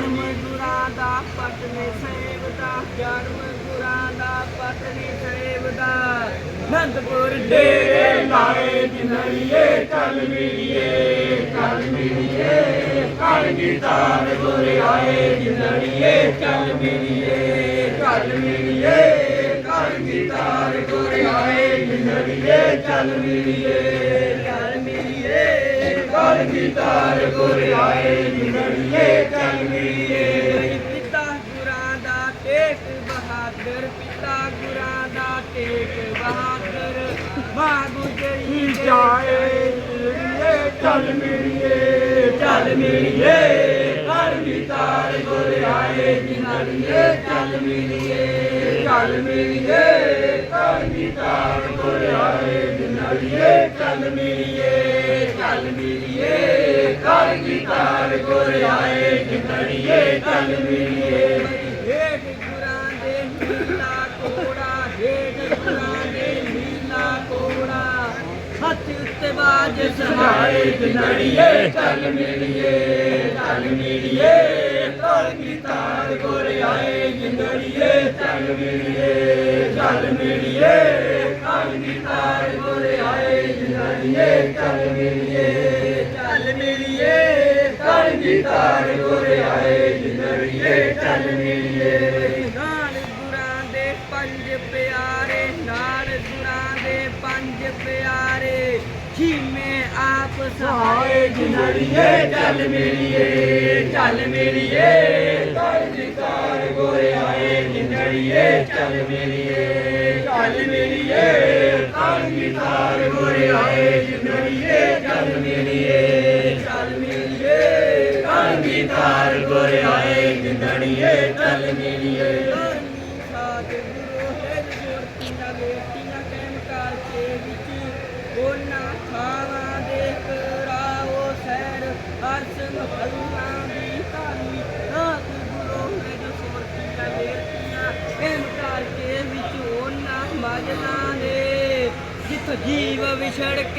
ਜਨਮ ਗੁਰਾਂ ਦਾ ਪਟਨੇ ਸੇਵ ਦਾ ਜਨਮ ਗੁਰਾਂ ਦਾ ਪਟਨੇ ਸੇਵ ਦਾ ਨੰਦਪੁਰ ਡੇਰੇ ਲਾਏ ਜਿਨੜੀਏ ਚੱਲ ਮਿਲੀਏ ਚੱਲ ਮਿਲੀਏ ਕਰ ਗੀਤਾਰ ਗੁਰ ਆਏ ਜਿਨੜੀਏ ਚੱਲ ਮਿਲੀਏ ਚੱਲ ਮਿਲੀਏ ਕਰ ਗੀਤਾਰ ਗੁਰ ਆਏ ਜਿਨੜੀਏ ਚੱਲ ਮਿਲੀਏ ਚੱਲ ਮਿਲੀਏ। ਕਰ ਗੀਤਾਰ ਗੁਰ ਆਏ ਚੱਲ ਮਿਲੀਏ ਪਿਤਾ ਗੁਰਾਂ ਦਾ ਟੇਕ ਬਹਾਦਰ ਪਿਤਾ ਗੁਰਾਂ ਦਾ ਟੇਕ ਬਹਾਦਰ। ਮਾਂ ਗੁਜਰੀ ਜਾਏ ਜਿਨੜੀਏ ਚੱਲ ਮਿਲੀਏ ਚੱਲ ਮਿਲੀਏ ਕਰ ਗੀਤਾਰ ਗੁਰ ਆਏ ਜਿਨੜੀਏ ਚੱਲ ਮਿਲੀਏ ਚੱਲ ਮਿਲੀਏ ਕਰ ਗੀਤਾਰ ਗੁਰ ਆਏ ਜਿਨੜੀਏ ਚੱਲ ਮਿਲੀਏ ਚੱਲ ਮਿਲੀਏ ਕਰ ਗੀਤਾਰ ਗੁਰ ਆਏ ਜਿਨੜੀਏ ਚੱਲ ਮਿਲੀਏ ਹੇਠ ਗੁਰਾਂ ਦੇ ਨੀਲਾ ਕੋੜਾ ਹੇਠ ਗੁਰਾਂ ਦੇ ਨੀਲਾ ਕੋੜਾ ਹੱਥ ਉੱਤੇ ਬਾਜ ਸਹਾਏ ਜਿਨੜੀਏ ਚੱਲ ਮਿਲੀਏ ਚੱਲ ਮਿਲੀਏ ਕਰ ਗੀਤਾਰ ਗੁਰ ਆਏ ਜਿਨੜੀਏ ਚੱਲ ਮਿਲੀਏ ਚੱਲ ਮਿਲੀਏ ਕਰ ਗੀਤਾਰ ਗੁਰ ਆਏ ਜਿਨੜੀਏ ਚੱਲ ਮਿਲੀਏ ਕਰ ਗੀਤਾਰ ਗੁਰ ਆਏ ਜਿਨੜੀਏ ਚੱਲ ਮਿਲੀਏ ਨਾਲ ਗੁਰਾਂ ਦੇ ਪੰਜ ਪਿਆਰੇ ਨਾਲ ਗੁਰਾਂ ਦੇ ਪੰਜ ਪਿਆਰੇ ਛੀਵੇਂ ਆਪ ਸਹਾਏ ਜਿਨੜੀਏ ਚੱਲ ਮਿਲੀਏ ਚੱਲ ਮਿਲੀਏ ਕਰ ਗੀਤਾਰ ਗੁਰ ਆਏ ਜਿਨੜੀਏ ਚੱਲ ਮਿਲੀਏ ਚੱਲ ਮਿਲੀਏ ਕਰ ਗੀਤਾਰ ਗੁਰ ਆਏ ਜਿਨੜੀਏ ਚੱਲ ਮਿਲੀਏ ਚੱਲ ਮਿਲੀਏ ਕਰ ਗੀਤਾਰ ਗੁਰ ਆਏ ਜਿਨੜੀਏ ਚੱਲ ਮਿਲੀਏ ਬੇਟੀਆਂ ਵਿੱਚ ਉਹਨਾਂ ਮਜਲਾਂ ਦੇ ਜੀਵ ਵਿਛੜ ਕੇ